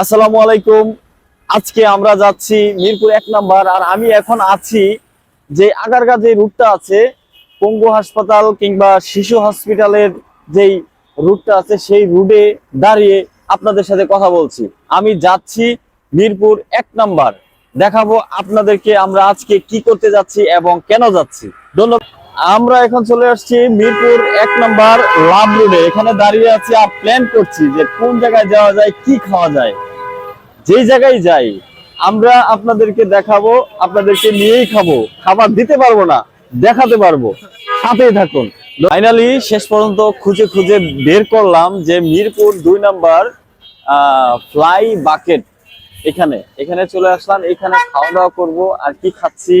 আসসালামু আলাইকুম। আজকে আমরা যাচ্ছি মিরপুর এক নাম্বার, আর আমি এখন আছি যে আগারগা যে রুটটা আছে, পঙ্গু হাসপাতাল কিংবা শিশু হসপিটালের যেই রুটটা আছে, সেই রুটে দাঁড়িয়ে আপনাদের সাথে কথা বলছি। আমি যাচ্ছি মিরপুর এক নাম্বার। দেখাবো আপনাদেরকে আমরা আজকে কি করতে যাচ্ছি এবং কেন যাচ্ছি। ধন্যবাদ। আমরা এখন চলে আসছি মিরপুর এক নাম্বার লাভ রোডে এখানে দাঁড়িয়ে আছি আর প্ল্যান করছি যে কোন জায়গায় যাওয়া যায়, কি খাওয়া যায়। যেই জায়গায় যাই, আমরা আপনাদেরকে দেখাবো, আপনাদেরকে নিয়েই খাব। খাবার দিতে পারব না, দেখাতে পারব। সাথেই থাকুন। ফাইনালি শেষ পর্যন্ত খুঁজে খুঁজে বের করলাম যে মিরপুর দুই নাম্বার ফ্লাই বাকেট এখানে। এখানে চলে আসলাম, এখানে খাওয়া দাওয়া করব, আর কি খাচ্ছি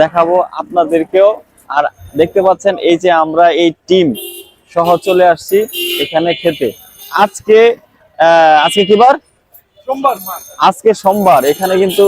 দেখাবো আপনাদেরকেও। আর দেখতে পাচ্ছেন, এই যে আমরা এই টিম সহ চলে আসছি এখানে খেতে। আজকে আজকে কি বার? সোমবার আজকে সোমবার এখানে কিন্তু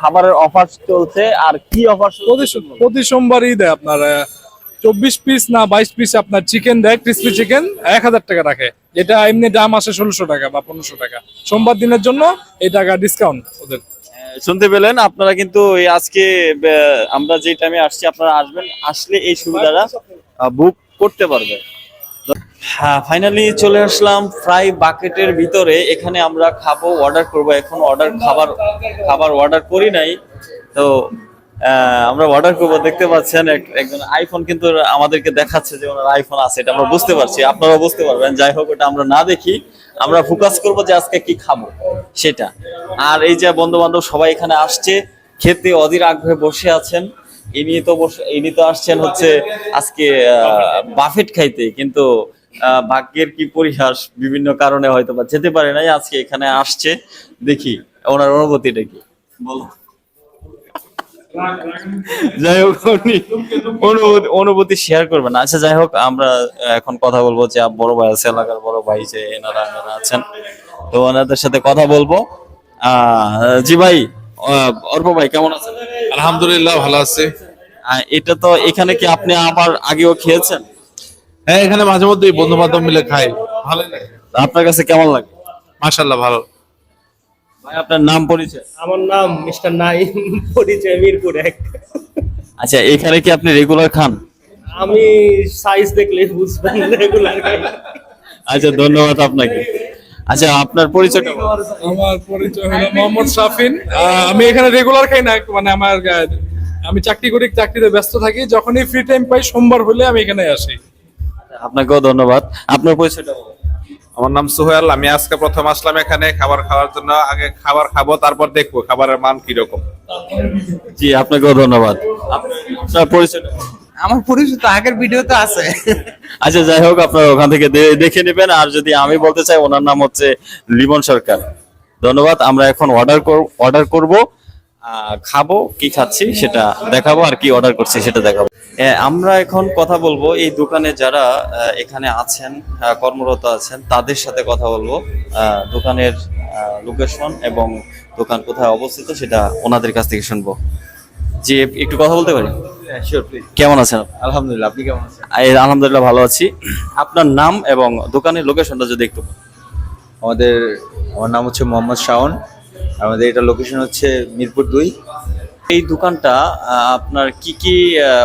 খাবারের অফার চলছে আর কি অফার প্রতি প্রতি সোমবারই দেয় আপনার চব্বিশ পিস না বাইশ পিস আপনার চিকেন দেয় ক্রিসপি চিকেন এক হাজার টাকা রাখে। যেটা এমনি দাম আসে ষোলোশো টাকা বা পনেরোশো টাকা। সোমবার দিনের জন্য এই টাকা ডিসকাউন্ট ওদের। শুনতে পেলেন আপনারা কিন্তু আজকে আমরা যে টাইমে আসছি আপনারা আসবেন আসলে এই সুবিধাটা বুক করতে পারবেন। হ্যাঁ ফাইনালি চলে আসলাম ফ্রাই বাকেটের ভিতরে। এখানে আমরা খাব অর্ডার করব। এখন অর্ডার খাবার খাবার অর্ডার করি নাই। তো আমরা অর্ডার করব। দেখতে পাচ্ছেন, এক- একজন আইফোন কিন্তু আমাদেরকে দেখাচ্ছে যে ওনার আইফোন আছে। এটা আমরা বুঝতে পারছি। আপনারাও বুঝতে পারবেন। যাই হোক, ওটা আমরা না দেখি। আমরা ফোকাস করব যে আজকে কি খাব, সেটা। আর এই যে বন্ধু বান্ধব সবাই এখানে আসছে, খেতে অধীর আগ্রহে বসে আছেন। ইনি তো বসে, ইনি তো আসছেন হচ্ছে আজকে বাফেট খাইতে। কিন্তু ভাগ্যের কি পরিহাস বিভিন্ন কারণে হয়তো বা যেতে পারে নাই আজকে এখানে আসছে। দেখি ওনার অনুভূতিটা কি? বলো। যাই হোক উনি অনুভূতি অনুভূতি শেয়ার করবেন। আচ্ছা যাই হোক আমরা এখন কথা বলব যে বড় ভাই আছে এলাকার বড় ভাই যে এনারা এনারা আছেন। তো ওনাদের সাথে কথা বলব। আহ, জি ভাই অর্প ভাই কেমন আছেন? আলহামদুলিল্লাহ ভালো আছে। এটা তো এখানে কি আপনি আবার আগেও খেয়েছেন? হ্যাঁ এখানে মাঝে মধ্যে বন্ধু বান্ধব মিলে খাই। লাগে। আপনার কাছে কেমন লাগে? মাশাল্লাহ ভালো। ভাই আপনার নাম পরিচয়? আমার নাম মিস্টার নাইম পরিচয় মিরপুর এক। আচ্ছা এখানে কি আপনি রেগুলার খান? আমি সাইজ দেখলে বুঝবেন রেগুলার আচ্ছা ধন্যবাদ আপনাকে। আচ্ছা আপনার পরিচয়টা আমার পরিচয় হলো মোহাম্মদ শাফিন। আহ, আমি এখানে রেগুলার খাই না মানে আমার আমি চাকরি করি চাকরিতে ব্যস্ত থাকি। যখনই ফ্রি টাইম পাই সোমবার হলে আমি এখানে আসি। আপনাকেও ধন্যবাদ। আপনার পরিচয়টা আমার নাম সোহেল আমি আজকে প্রথম আসলাম এখানে খাবার খাওয়ার জন্য। আগে খাবার খাব তারপর দেখব খাবারের মান কীরকম। জি আপনাকেও ধন্যবাদ। আপনার পরিচয়টা বলুন। আমার পরিচিত আগের ভিডিওতে আছে। আচ্ছা যাই হোক আপনারা ওখান থেকে দেখে নেবেন। আর যদি আমি বলতে চাই ওনার নাম হচ্ছে লিমন সরকার। ধন্যবাদ আমরা এখন অর্ডার অর্ডার করব। খাব কি খাচ্ছি সেটা দেখাবো আর কি অর্ডার করছি সেটা দেখাবো। আমরা এখন কথা বলব এই দোকানে যারা এখানে আছেন কর্মরত আছেন তাদের সাথে কথা বলব। দোকানের লোকেশন এবং দোকান কোথায় অবস্থিত সেটা ওনাদের কাছ থেকে শুনব। যে একটু কথা বলতে পারি? কেমন আছেন? আলহামদুলিল্লাহ আপনি কেমন আছেন? আলহামদুলিল্লাহ ভালো আছি। আপনার নাম এবং দোকানের লোকেশনটা যদি একটু আমাদের আমার নাম হচ্ছে মোহাম্মদ শাওন। আমাদের এটা লোকেশন হচ্ছে মিরপুর দুই। এই দোকানটা আপনার কি কি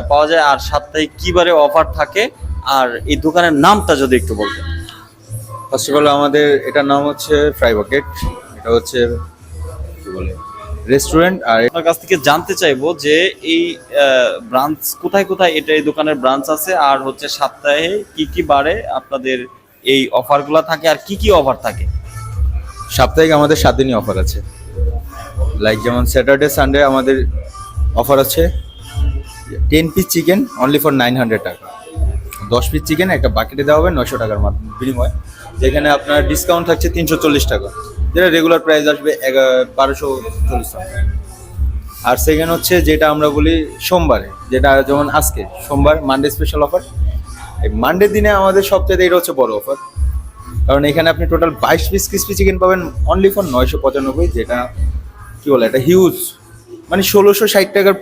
পাওয়া যায় আর সাপ্তাহিক কি বারে অফার থাকে? আর এই দোকানের নামটা যদি একটু বলতেন। ফার্স্ট অফ অল আমাদের এটার নাম হচ্ছে ফ্রাই বাকেট এটা হচ্ছে কি বলে রেস্টুরেন্ট আর আপনার কাছ থেকে জানতে চাইব যে এই ব্রাঞ্চ কোথায় কোথায় এটা এই দোকানের ব্রাঞ্চ আছে আর হচ্ছে সপ্তাহে কি কি বারে আপনাদের এই অফারগুলো থাকে আর কি কি অফার থাকে? সাপ্তাহিক আমাদের সাত দিনই অফার আছে। লাইক যেমন স্যাটারডে সানডে আমাদের অফার আছে। Ten piece chicken only for nine hundred টাকা। দশ পিস চিকেন একটা বাকেটে দেওয়া হবে নশো টাকার বিনিময়ে। যেখানে আপনার ডিসকাউন্ট থাকছে তিনশো চল্লিশ টাকা। যেটা রেগুলার প্রাইস আসবে বারোশো চল্লিশ টাকা। আর সেকেন্ড হচ্ছে যেটা আমরা বলি সোমবারে। যেটা যেমন আজকে, সোমবার মানডে স্পেশাল অফার এই মানডে দিনে আমাদের সপ্তাহে এটা হচ্ছে বড় অফার কারণ এখানে আপনি টোটাল বাইশ পিস ক্রিসপি চিকেন পাবেন অনলি ফর নয়শো পঁচানব্বই, যেটা কী বলে, এটা হিউজ মানে ষোলোশো ষাট টাকার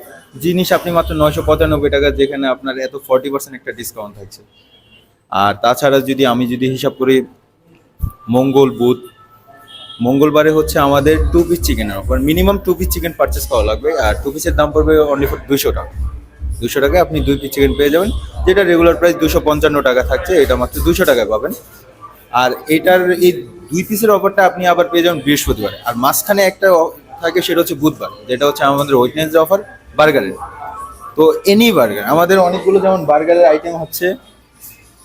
জিনিস আপনি মাত্র নয়শো পঁচানব্বই টাকা, যেখানে আপনার এত ফর্টি পার্সেন্ট একটা ডিসকাউন্ট থাকছে। আর তাছাড়া যদি আমি যদি হিসাব করি, মঙ্গল বুধ, মঙ্গলবারে হচ্ছে আমাদের টু পিস চিকেনের offer minimum two piece chicken purchase করা লাগবে, আর টু পিসের দাম পড়বে অনলি ফর দুশো টাকা। দুশো টাকায় আপনি দুই পিস চিকেন পেয়ে যাবেন, যেটা রেগুলার প্রাইস দুশো পঞ্চান্ন টাকা থাকছে, এটা মাত্র দুশো টাকায় পাবেন। আর এটার এই দুই পিসের অফারটা আপনি আবার পেয়ে যাবেন বৃহস্পতিবার। আর মাঝখানে একটা থাকে, সেটা হচ্ছে বুধবার। যেটা হচ্ছে আমাদের ওয়েটনেসডে অফার বার্গারের তো এনি বার্গার আমাদের অনেকগুলো যেমন বার্গারের আইটেম হচ্ছে,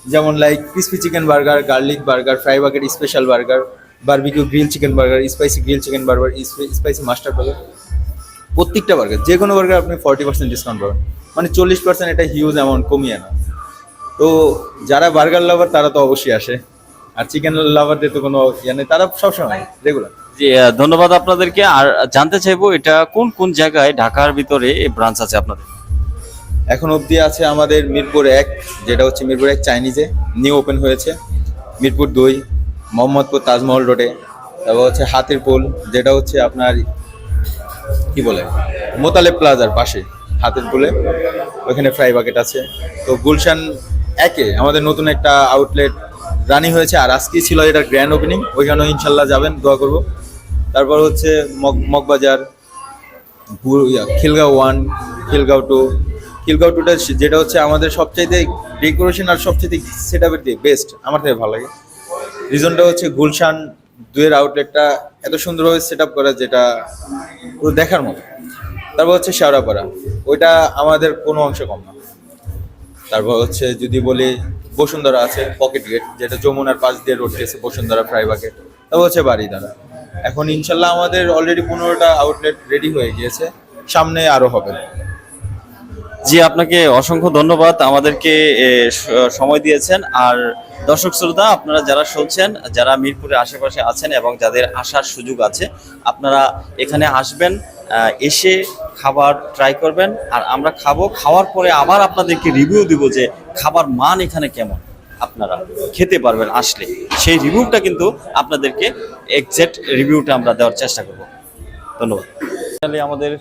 যেমন like crispy chicken burger garlic burger fry burger special burger barbecue grill chicken burger spicy grill chicken burger spicy master burger প্রত্যেকটা বার্গার যে কোনো বার্গার আপনি ফর্টি পার্সেন্ট ডিসকাউন্ট পাবেন। মানে চল্লিশ পার্সেন্ট এটা হিউজ অ্যামাউন্ট কমিয়ে না তো যারা বার্গার লাভার তারা তো অবশ্যই আসে। আর চিকেন লাভারদের তো কোনো ইয়ে নেই তারা সবসময় রেগুলার জি ধন্যবাদ আপনাদেরকে। আর জানতে চাইব এটা কোন কোন জায়গায় ঢাকার ভিতরে ব্রাঞ্চ আছে আপনাদের? এখন অবধি আছে আমাদের মিরপুর এক যেটা হচ্ছে মিরপুর এক চাইনিজে নিউ ওপেন হয়েছে। মিরপুর দুই মোহাম্মদপুর তাজমহল রোডে তারপর হচ্ছে হাতির পোল যেটা হচ্ছে আপনার কি বলে মোতালেব প্লাজার পাশে হাতির পোলে ওখানে ফ্রাই বাকেট আছে। তো গুলশান একে আমাদের নতুন একটা আউটলেট রানিং হয়েছে আর আজকেই ছিল এটার গ্র্যান্ড ওপেনিং ওইখানেও ইনশাল্লাহ যাবেন, দোয়া করব। তারপর হচ্ছে মগ, মগবাজার খিলগাঁও ওয়ান খিলগাঁও টু খিলগাঁও টুটা যেটা হচ্ছে আমাদের সবচাইতে ডেকোরেশন আর সবচাইতে সেট আপের দিয়ে বেস্ট আমার থেকে ভালো লাগে। রিজনটা হচ্ছে গুলশান দুয়ের আউটলেটটা এত সুন্দরভাবে সেট আপ করা যেটা পুরো দেখার মতো। তারপর হচ্ছে শেওড়াপাড়া, ওইটা আমাদের কোনো অংশ কম না। তারপর হচ্ছে যদি বলি বসুন্ধরা আছে পকেট গেট যেটা যমুনার পাশ দিয়ে রোড গেছে, বসুন্ধরা ফ্রাই বাকেট তারপর হচ্ছে বাড়িদারা এখন ইনশাল্লাহ আমাদের অলরেডি পনেরোটা আউটলেট রেডি হয়ে গিয়েছে। সামনে আরও হবে। জি, আপনাকে অসংখ্য ধন্যবাদ। আমাদেরকে সময় দিয়েছেন। আর দর্শক শ্রোতা, আপনারা যারা শুনছেন, যারা মিরপুরের আশেপাশে আছেন এবং যাদের আসার সুযোগ আছে, আপনারা এখানে আসবেন। এসে খাবার ট্রাই করবেন। আর আমরা খাব। খাওয়ার পরে আবার আপনাদেরকে রিভিউ দিব যে খাবার মান এখানে কেমন। আপনারা খেতে পারবেন আসলে। সেই রিভিউটা কিন্তু আপনাদেরকে এক্সাক্ট রিভিউটা আমরা দেওয়ার চেষ্টা করব। ধন্যবাদ। আমাদের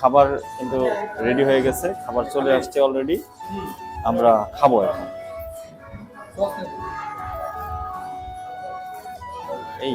খাবার কিন্তু রেডি হয়ে গেছে। খাবার চলে আসছে অলরেডি আমরা খাব এখন। এই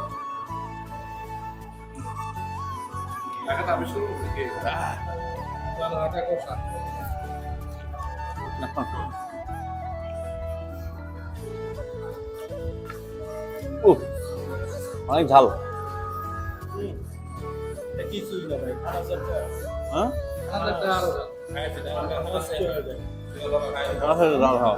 উফ, অনেক ঝাল। হ্যাঁ? আনারসের ঝাল হ্যাঁ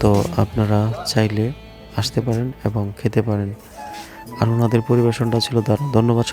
তো আপনারা চাইলে আসতে পারেন এবং খেতে পারেন। আর ওনাদের পরিবেশনটা ছিল দারুণ। ধন্যবাদ